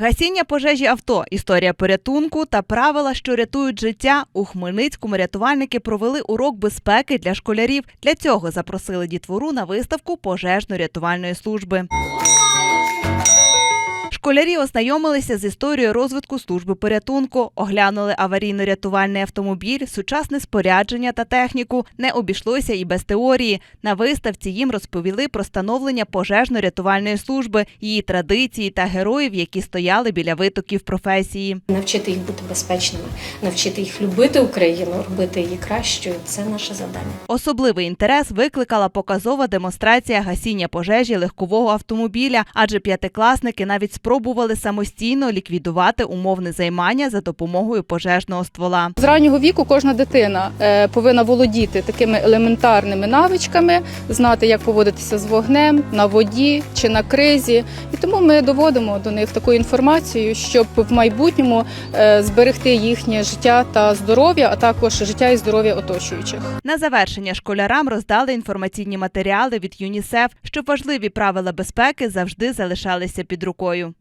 Гасіння пожежі авто, історія порятунку та правила, що рятують життя. У Хмельницькому рятувальники провели урок безпеки для школярів. Для цього запросили дітвору на виставку пожежно-рятувальної служби. Школярі ознайомилися з історією розвитку служби порятунку, оглянули аварійно-рятувальний автомобіль, сучасне спорядження та техніку. Не обійшлося і без теорії. На виставці їм розповіли про становлення пожежно-рятувальної служби, її традиції та героїв, які стояли біля витоків професії. Навчити їх бути безпечними, навчити їх любити Україну, робити її кращою це наше завдання. Особливий інтерес викликала показова демонстрація гасіння пожежі легкового автомобіля, адже п'ятикласники навіть спробували самостійно ліквідувати умовне займання за допомогою пожежного ствола. З раннього віку кожна дитина е, повинна володіти такими елементарними навичками, знати, як поводитися з вогнем на воді чи на кризі. І тому ми доводимо до них таку інформацію, щоб в майбутньому е, зберегти їхнє життя та здоров'я, а також життя і здоров'я оточуючих. На завершення школярам роздали інформаційні матеріали від ЮНІСЕФ, щоб важливі правила безпеки завжди залишалися під рукою.